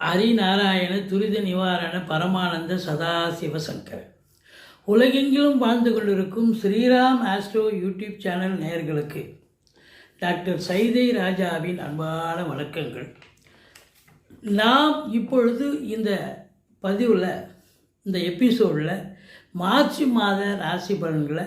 ஹரிநாராயண துரித நிவாரண பரமானந்த சதாசிவசங்கர் உலகெங்கிலும் வாழ்ந்து கொண்டிருக்கும் ஸ்ரீராம் ஆஸ்ட்ரோ யூடியூப் சேனல் நேயர்களுக்கு டாக்டர் சைதை ராஜாவின் அன்பான வணக்கங்கள். நாம் இப்பொழுது இந்த பதிவில் இந்த எபிசோடில் மார்ச் மாத ராசி பலன்களை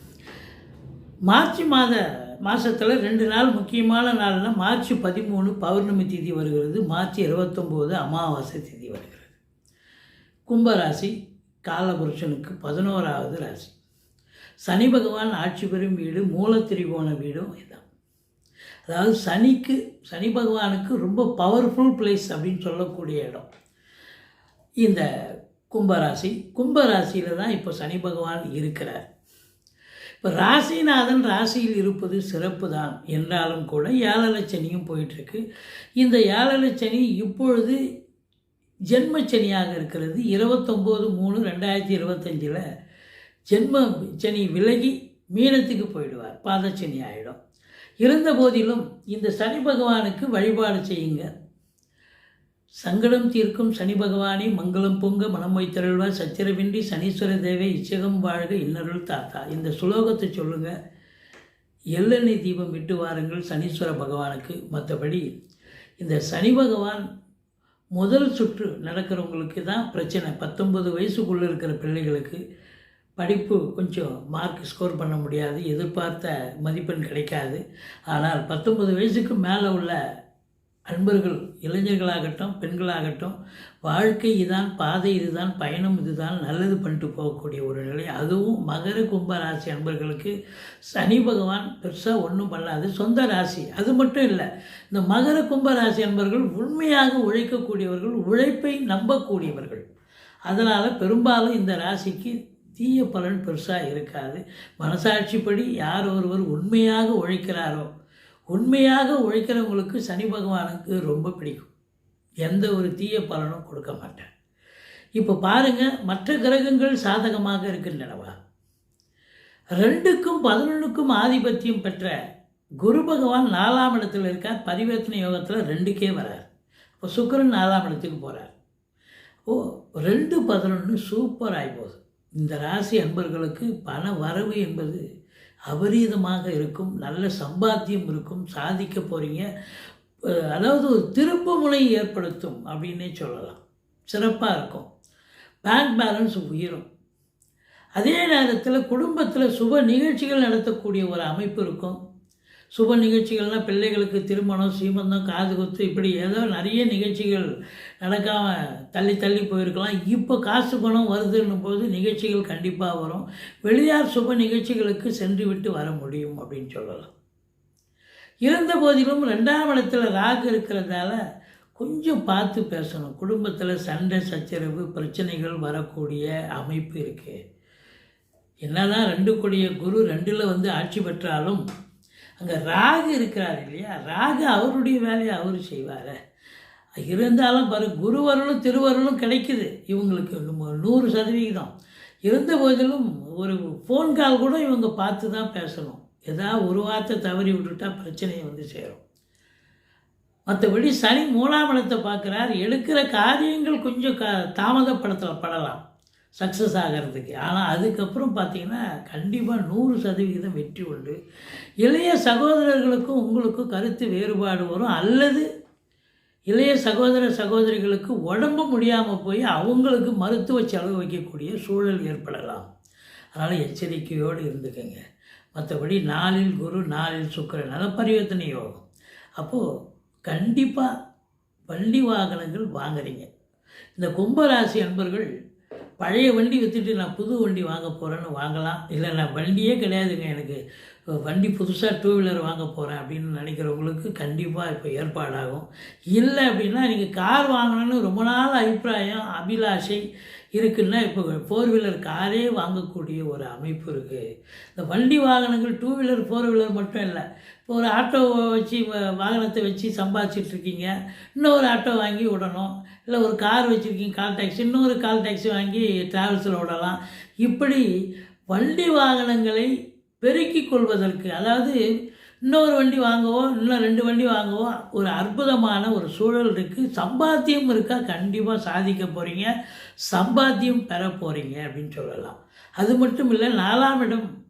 மார்ச் மாத மாதத்தில் ரெண்டு நாள் முக்கியமான நாள்னால் மார்ச் பதிமூணு பௌர்ணமி திதி வருகிறது. மார்ச் இருபத்தொம்போது அமாவாசை திதி வருகிறது. கும்பராசி காலபுருஷனுக்கு பதினோராவது ராசி. சனி பகவான் ஆட்சி பெறும் வீடு மூலத்திரிகோண வீடும் இதுதான். அதாவது சனிக்கு சனி பகவானுக்கு ரொம்ப பவர்ஃபுல் பிளேஸ் அப்படின்னு சொல்லக்கூடிய இடம். இந்த கும்பராசி கும்பராசியில் தான் இப்போ சனி பகவான் இருக்கிறார். இப்போ ராசிநாதன் ராசியில் இருப்பது சிறப்பு தான் என்றாலும் கூட ஏழலட்சனியும் போயிட்டுருக்கு. இந்த ஏழலட்சனி இப்பொழுது ஜென்மச்சனியாக இருக்கிறது. இருபத்தொம்போது மூணு ரெண்டாயிரத்தி இருபத்தஞ்சில் ஜென்ம சனி விலகி மீனத்துக்கு போயிடுவார். பாதச்சனி ஆகிடும் இருந்த போதிலும் இந்த சனி பகவானுக்கு வழிபாடு செய்யுங்க. சங்கடம் தீர்க்கும் சனி பகவானே மங்களம் பொங்க மனம் வைத்தருள்வார். சச்சிரவின்றி சனீஸ்வர தேவை இச்சகம் வாழ்க இன்னருள் தாத்தா. இந்த சுலோகத்தை சொல்லுங்க. எள்ளெண்ணெய் தீபம் விட்டு வாருங்கள் சனீஸ்வர பகவானுக்கு. மற்றபடி இந்த சனி பகவான் முதல் சுற்று நடக்கிறவங்களுக்கு தான் பிரச்சனை. பத்தொன்பது வயசுக்குள்ளே இருக்கிற பிள்ளைகளுக்கு படிப்பு கொஞ்சம் மார்க் ஸ்கோர் பண்ண முடியாது. எதிர்பார்த்த மதிப்பெண் கிடைக்காது. ஆனால் பத்தொன்பது வயசுக்கு மேலே உள்ள அன்பர்கள் இளைஞர்களாகட்டும் பெண்களாகட்டும் வாழ்க்கை இதுதான் பாதை இதுதான் பயணம் இதுதான் நல்லது பண்ணிட்டு போகக்கூடிய ஒரு நிலை. அதுவும் மகர கும்ப ராசி அன்பர்களுக்கு சனி பகவான் பெருசாக ஒன்றும் பண்ணாது சொந்த ராசி. அது மட்டும் இல்லை இந்த மகர கும்ப ராசி அன்பர்கள் உண்மையாக உழைக்கக்கூடியவர்கள் உழைப்பை நம்பக்கூடியவர்கள். அதனால் பெரும்பாலும் இந்த ராசிக்கு தீய பலன் பெருசாக இருக்காது. மனசாட்சிப்படி யார் ஒருவர் உண்மையாக உழைக்கிறாரோ உண்மையாக உழைக்கிறவங்களுக்கு சனி பகவானுக்கு ரொம்ப பிடிக்கும். எந்த ஒரு தீய பலனும் கொடுக்க மாட்டேன் இப்போ பாருங்கள் மற்ற கிரகங்கள் சாதகமாக இருக்கின்றனவா? ரெண்டுக்கும் பதினொன்றுக்கும் ஆதிபத்தியம் பெற்ற குரு பகவான் நாலாம் இடத்துல இருக்கார். பரிவர்த்தனை யோகத்தில் ரெண்டுக்கே வரார். இப்போ சுக்கரன் நாலாம் இடத்துக்கு போகிறார் ஓ ரெண்டு பதினொன்று சூப்பர் ஆகிப்போகுது இந்த ராசி அன்பர்களுக்கு பண வரவு என்பது அபரீதமாக இருக்கும் நல்ல சம்பாத்தியம் இருக்கும் சாதிக்க போகிறீங்க அதாவது ஒரு திருப்பு முனை ஏற்படுத்தும் அப்படின்னே சொல்லலாம். சிறப்பாக இருக்கும். பேங்க் பேலன்ஸ் உயரும். அதே நேரத்தில் குடும்பத்தில் சுப நிகழ்ச்சிகள் நடத்தக்கூடிய ஒரு அமைப்பு இருக்கும். சுப நிகழ்ச்சிகள்னால் பிள்ளைகளுக்கு திருமணம் சீமந்தம் காது குத்து இப்படி ஏதோ நிறைய நிகழ்ச்சிகள் நடக்காமல் தள்ளி தள்ளி போயிருக்கலாம். இப்போ காசு பணம் வருதுன்னும் போது நிகழ்ச்சிகள் கண்டிப்பாக வரும். வெளியார் சுப நிகழ்ச்சிகளுக்கு சென்று விட்டு வர முடியும் அப்படின்னு சொல்லலாம். இருந்த போதிலும் ரெண்டாம் இடத்துல ராகு இருக்கிறதால கொஞ்சம் பார்த்து பேசணும். குடும்பத்தில் சண்டை சச்சரவு பிரச்சனைகள் வரக்கூடிய அமைப்பு இருக்குது என்னதான் ரெண்டு கொடிய குரு ரெண்டில் வந்து ஆட்சி பெற்றாலும் அங்கே ராகு இருக்கிறார் இல்லையா? ராகு அவருடைய வேலையை அவர் செய்வார். இருந்தாலும் பாரு குருவருளும் திருவருளும் கிடைக்குது. இவங்களுக்கு நூறு சதவிகிதம். இருந்த போதிலும் ஒரு ஃபோன் கால் கூட இவங்க பார்த்து தான் பேசணும். ஏதாவது ஒரு வார்த்தை தவறி விட்டுட்டா பிரச்சனையை வந்து சேரும். மற்றபடி சனி மூணாம் இடத்தை பார்க்குறார். எடுக்கிற காரியங்கள் கொஞ்சம் க தாமதப்படுத்தப்படலாம். சக்ஸஸ் ஆகிறதுக்கு. ஆனால் அதுக்கப்புறம் பார்த்தீங்கன்னா கண்டிப்பாக நூறு சதவிகிதம் வெற்றி உண்டு. இளைய சகோதரர்களுக்கும் உங்களுக்கும் கருத்து வேறுபாடு வரும். அல்லது இளைய சகோதர சகோதரிகளுக்கு உடம்பு முடியாமல் போய் அவங்களுக்கு மருத்துவ செலவு வைக்கக்கூடிய சூழல் ஏற்படலாம். அதனால் எச்சரிக்கையோடு இருந்துக்கங்க. மற்றபடி நாளில் குரு நாளில் சுக்கரன். அதான் பரிவர்த்தனை யோகம். அப்போது கண்டிப்பாக வண்டி வாகனங்கள் வாங்குறீங்க. இந்த கும்பராசி அன்பர்கள் பழைய வண்டி விற்றுட்டு நான் புது வண்டி வாங்க போகிறேன்னு வாங்கலாம். இல்லை நான் வண்டியே கிடையாதுங்க. எனக்கு வண்டி புதுசாக டூ வீலர் வாங்க போகிறேன் அப்படின்னு நினைக்கிறவங்களுக்கு கண்டிப்பாக இப்போ ஏற்பாடாகும். இல்லை அப்படின்னா நீங்கள் கார் வாங்கணும்னு ரொம்ப நாள் அபிப்பிராயம் அபிலாஷை இருக்குன்னா இப்போ ஃபோர் வீலர் காரே வாங்கக்கூடிய ஒரு அமைப்பு இருக்குது இந்த வண்டி வாகனங்கள் டூ வீலர் ஃபோர் வீலர் மட்டும் இல்லை. இப்போ ஒரு ஆட்டோ வச்சு வாகனத்தை வச்சு சம்பாதிச்சிட்டு இருக்கீங்க. இன்னொரு ஆட்டோ வாங்கி விடணும். இல்லை ஒரு கார் வச்சுருக்கீங்க கால் டாக்ஸி இன்னொரு கால் டாக்ஸி வாங்கி ட்ராவல்ஸில் விடலாம். இப்படி வண்டி வாகனங்களை பெருக்கிக் கொள்வதற்கு அதாவது இன்னொரு வண்டி வாங்கவோ இன்னும் ரெண்டு வண்டி வாங்கவோ ஒரு அற்புதமான ஒரு சூழல் இருக்குது சம்பாத்தியம் இருக்கா? கண்டிப்பாக சாதிக்க போகிறீங்க சம்பாத்தியம் பெற போகிறீங்க அப்படின்னு சொல்லலாம். அது மட்டும் இல்லை நாலாம் இடம்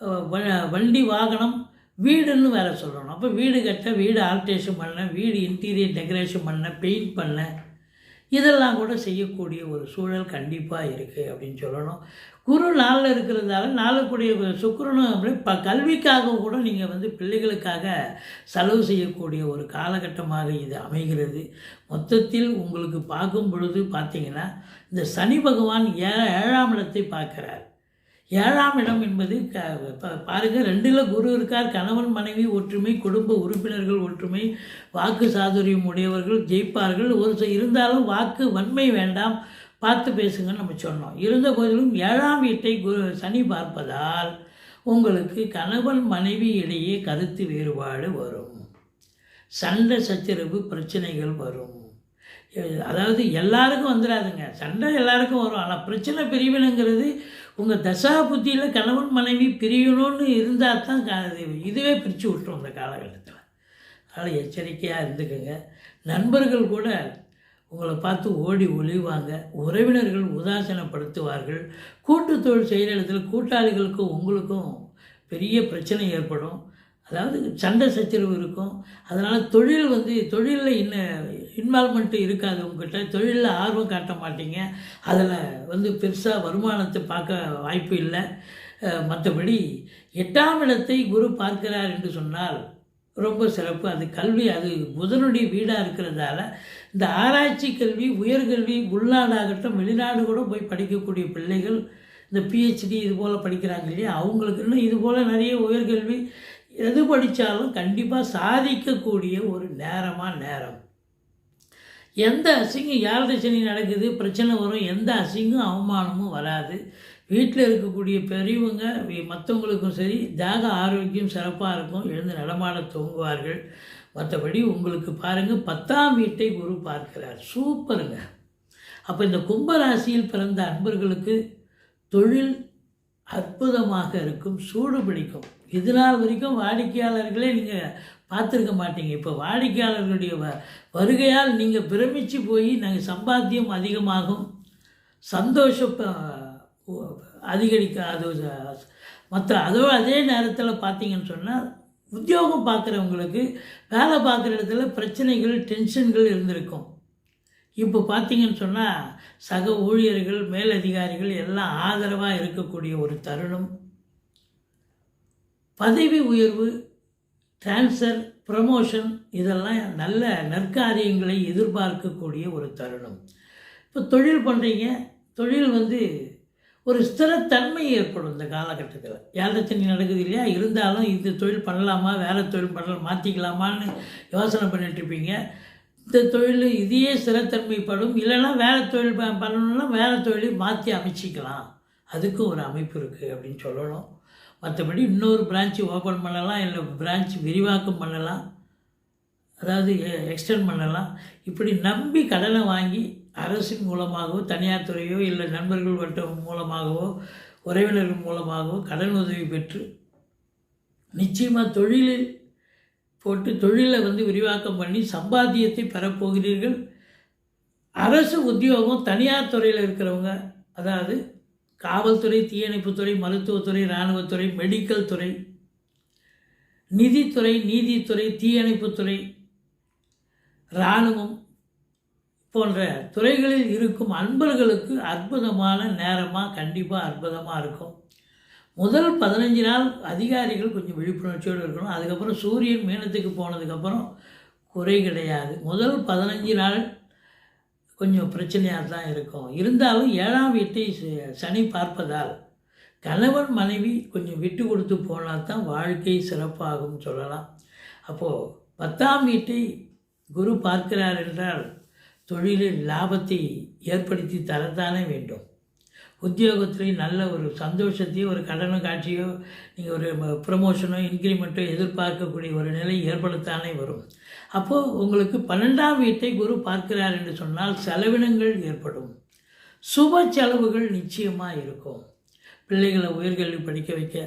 வ- வண்டி வாகனம் வீடுன்னு வேறு சொல்லணும். அப்போ வீடு கட்ட வீடு ஆல்ட்ரேஷன் பண்ண வீடு இன்டீரியர் டெக்கரேஷன் பண்ண பெயிண்ட் பண்ண இதெல்லாம் கூட செய்யக்கூடிய ஒரு சூழல் கண்டிப்பாக இருக்குது அப்படின்னு சொல்லணும். குரு நாளில் இருக்கிறதால நாளுக்குடைய சுக்கரனும் அப்படி ப கல்விக்காக கூட நீங்கள் வந்து பிள்ளைகளுக்காக செலவு செய்யக்கூடிய ஒரு காலகட்டமாக இது அமைகிறது. மொத்தத்தில் உங்களுக்கு பார்க்கும் பொழுது பார்த்தீங்கன்னா இந்த சனி பகவான் ஏ ஏழாம் இடத்தை பார்க்குறார். ஏழாம் இடம் என்பது க ப- பாருங்க ரெண்டில் குரு இருக்கார் கணவன் மனைவி ஒற்றுமை குடும்ப உறுப்பினர்கள் ஒற்றுமை வாக்கு சாதுரியம் உடையவர்கள் ஜெயிப்பார்கள். ஒரு இருந்தாலும் வாக்கு வன்மை வேண்டாம். பார்த்து பேசுங்கன்னு நம்ம சொன்னோம். இருந்த போதிலும் ஏழாம் வீட்டை குரு சனி பார்ப்பதால் உங்களுக்கு கணவன் மனைவி இடையே கருத்து வேறுபாடு வரும். சண்டை சச்சரவு பிரச்சனைகள் வரும். அதாவது எல்லாருக்கும் வந்துடாதுங்க. சண்டை எல்லாருக்கும் வரும். ஆனால் பிரச்சனை பிரிவினுங்கிறது உங்கள் தசா புத்தியில் கணவன் மனைவி பிரியணும்னு இருந்தால் தான் இதுவே பிரித்து விட்டுரும் அந்த காலகட்டத்தில். அதனால் எச்சரிக்கையாக இருந்துக்குங்க. நண்பர்கள் கூட உங்களை பார்த்து ஓடி ஒளிவாங்க உறவினர்கள் உதாசீனப்படுத்துவார்கள். கூட்டு தொழில் செய்கிற இடத்துல கூட்டாளிகளுக்கும் உங்களுக்கும் பெரிய பிரச்சனை ஏற்படும். அதாவது சண்டை சச்சரவு இருக்கும். அதனால் தொழில் வந்து தொழிலில் இன்னும் இன்வால்மெண்ட்டு இருக்காது உங்ககிட்ட. தொழிலில் ஆர்வம் காட்ட மாட்டீங்க. அதில் வந்து பெருசாக வருமானத்தை பார்க்க வாய்ப்பு இல்லை. மற்றபடி எட்டாம் இடத்தை குரு பார்க்கிறார் என்று சொன்னால் ரொம்ப சிறப்பு. அது கல்வி அது புதனுடைய வீடாக இருக்கிறதால இந்த ஆராய்ச்சி கல்வி உயர்கல்வி உள்நாடாகட்டும் வெளிநாடு கூட போய் படிக்கக்கூடிய பிள்ளைகள் இந்த பிஹெச்டி இது போல் படிக்கிறாங்க இல்லையா? அவங்களுக்கு இன்னும் இது போல் நிறைய உயர்கல்வி எது படித்தாலும் கண்டிப்பாக சாதிக்கக்கூடிய ஒரு நேரமாக நேரம். எந்த அசிங்கம் யாருடைய சனி நடக்குது பிரச்சனை வரும் எந்த அசிங்கம் அவமானமும் வராது. வீட்டில் இருக்கக்கூடிய பெரியவங்க மற்றவங்களுக்கும் சரி தேக ஆரோக்கியம் சிறப்பாக இருக்கும் எழுந்து நடமாட தூங்குவார்கள். மற்றபடி உங்களுக்கு பாருங்கள் பத்தாம் வீட்டை குரு பார்க்கிறார். சூப்பருங்க. அப்போ இந்த கும்பராசியில் பிறந்த அன்பர்களுக்கு தொழில் அற்புதமாக இருக்கும் சூடு பிடிக்கும். இது நாள் வரைக்கும் வாடிக்கையாளர்களே நீங்கள் பார்த்துருக்க மாட்டீங்க. இப்போ வாடிக்கையாளர்களுடைய வ வருகையால் நீங்கள் பிரமிச்சு போய் நாங்கள் சம்பாத்தியம் அதிகமாகும் சந்தோஷம் அதிகரிக்க அது மற்ற அதோ அதே நேரத்தில் பார்த்தீங்கன்னு சொன்னால் உத்தியோகம் பார்க்குறவங்களுக்கு வேலை பார்க்குற இடத்துல பிரச்சனைகள் டென்ஷன்கள் இருந்திருக்கும். இப்போ பார்த்தீங்கன்னு சொன்னால் சக ஊழியர்கள் மேலதிகாரிகள் எல்லாம் ஆதரவாக இருக்கக்கூடிய ஒரு தருணம். பதவி உயர்வு டிரான்ஸ்ஃபர் ப்ரமோஷன் இதெல்லாம் நல்ல நற்காரியங்களை எதிர்பார்க்கக்கூடிய ஒரு தருணம். இப்போ தொழில் பண்ணுறீங்க தொழில் வந்து ஒரு ஸ்திரத்தன்மை ஏற்படும் இந்த காலகட்டத்தில். ஏழரை நடக்குது இல்லையா? இருந்தாலும் இந்த தொழில் பண்ணலாமா? வேறு தொழில் பண்ணலாம் மாற்றிக்கலாமான்னு யோசனை பண்ணிகிட்ருப்பீங்க இந்த தொழில் இதையே ஸ்திரத்தன்மைப்படும். இல்லைன்னா வேறு தொழில் பண்ணணும்னா வேறு தொழிலை மாற்றி அமைச்சிக்கலாம். அதுக்கும் ஒரு அமைப்பு இருக்குது அப்படின்னு சொல்லணும். மற்றபடி இன்னொரு பிரான்ச்சு ஓப்பன் பண்ணலாம். இல்லை பிரான்ச் விரிவாக்கம் பண்ணலாம். அதாவது எக்ஸ்டெண்ட் பண்ணலாம். இப்படி நம்பி கடனை வாங்கி அரசின் மூலமாகவோ தனியார் துறையோ இல்லை நண்பர்கள் வட்டம் மூலமாகவோ உறவினர்கள் மூலமாகவோ கடன் உதவி பெற்று நிச்சயமாக தொழிலில் போட்டு தொழிலை வந்து விரிவாக்கம் பண்ணி சம்பாத்தியத்தை பெறப்போகிறீர்கள் அரசு உத்தியோகம் தனியார் துறையில் இருக்கிறவங்க அதாவது காவல்துறை தீயணைப்புத்துறை மருத்துவத்துறை இராணுவத்துறை மெடிக்கல் துறை நிதித்துறை நீதித்துறை தீயணைப்புத்துறை இராணுவம் போன்ற துறைகளில் இருக்கும் அன்பர்களுக்கு அற்புதமான நேரமாக கண்டிப்பாக அற்புதமாக இருக்கும். முதல் பதினஞ்சு நாள் அதிகாரிகள் கொஞ்சம் விழிப்புணர்ச்சியோடு இருக்கணும். அதுக்கப்புறம் சூரியன் மீனத்துக்கு போனதுக்கப்புறம் குறை கிடையாது. முதல் பதினஞ்சு நாள் கொஞ்சம் பிரச்சனையாக தான் இருக்கும். இருந்தாலும் ஏழாம் வீட்டை ச- சனி பார்ப்பதால் கணவன் மனைவி கொஞ்சம் விட்டு கொடுத்து போனால் தான் வாழ்க்கை சிறப்பாகும் சொல்லலாம். அப்போது பத்தாம் வீட்டை குரு பார்க்கிறார் என்றால் தொழிலில் லாபத்தை ஏற்படுத்தி தரத்தானே வேண்டும். உத்தியோகத்துலேயும் நல்ல ஒரு சந்தோஷத்தையும் ஒரு கடன காட்சியோ நீங்கள் ஒரு ப்ரமோஷனோ இன்க்ரிமெண்ட்டோ எதிர்பார்க்கக்கூடிய ஒரு நிலை ஏற்படுத்தானே வரும். அப்போது உங்களுக்கு பன்னெண்டாம் வீட்டை குரு பார்க்கிறார் என்று சொன்னால் செலவினங்கள் ஏற்படும். சுப செலவுகள் நிச்சயமாக இருக்கும். பிள்ளைகளை உயர்கல்வி படிக்க வைக்க.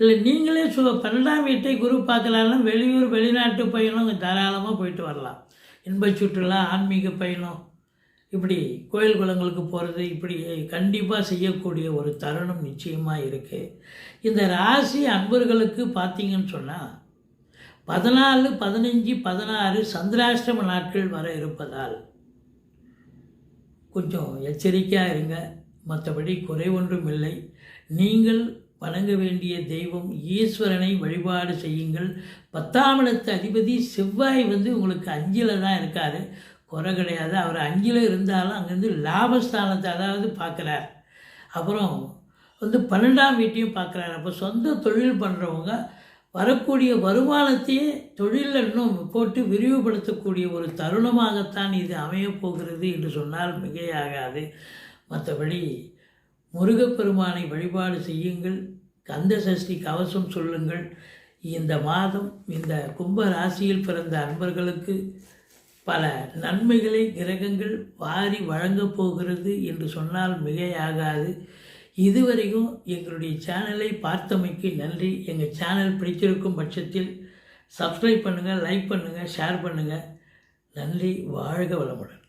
இல்லை நீங்களே சு பன்னெண்டாம் வீட்டை குரு பார்க்கலாம்னா வெளியூர் வெளிநாட்டு பயணம் தாராளமாக போயிட்டு வரலாம். இன்பச் சுற்றுலா ஆன்மீக பயணம். இப்படி கோயில் குளங்களுக்கு போகிறது இப்படி கண்டிப்பாக செய்யக்கூடிய ஒரு தருணம் நிச்சயமாக இருக்குது இந்த ராசி அன்பர்களுக்கு பார்த்தீங்கன்னு சொன்னால் பதினாலு பதினஞ்சு பதினாறு சந்திராஷ்டம நாட்கள் வர இருப்பதால் கொஞ்சம் எச்சரிக்கையாக இருங்க. மற்றபடி குறை ஒன்றும் இல்லை. நீங்கள் வணங்க வேண்டிய தெய்வம் ஈஸ்வரனை வழிபாடு செய்யுங்கள். பத்தாம் இடத்து அதிபதி செவ்வாய் வந்து உங்களுக்கு அஞ்சில் தான் இருக்கார். குறை கிடையாது. அவர் அஞ்சில் இருந்தாலும் அங்கேருந்து லாபஸ்தானத்தை அதாவது பார்க்குறார். அப்புறம் வந்து பன்னெண்டாம் வீட்டையும் பார்க்குறாரு. அப்போ சொந்த தொழில் பண்ணுறவங்க வரக்கூடிய வருமானத்தையே தொழிலில் இன்னும் போட்டு விரிவுபடுத்தக்கூடிய ஒரு தருணமாகத்தான் இது அமையப்போகிறது என்று சொன்னால் மிகையாகாது. மற்றபடி முருகப்பெருமானை வழிபாடு செய்யுங்கள். கந்த சஷ்டி கவசம் சொல்லுங்கள். இந்த மாதம் இந்த கும்ப ராசியில் பிறந்த அன்பர்களுக்கு பல நன்மைகளை கிரகங்கள் வாரி வழங்கப் போகிறது என்று சொன்னால் மிகையாகாது. இதுவரைக்கும் எங்களுடைய சேனலை பார்த்தமைக்கு நன்றி. எங்கள் சேனல் பிடிச்சிருக்கும் பட்சத்தில் சப்ஸ்கிரைப் பண்ணுங்கள் லைக் பண்ணுங்கள் ஷேர் பண்ணுங்கள் நன்றி வாழ்க வளமுடன்.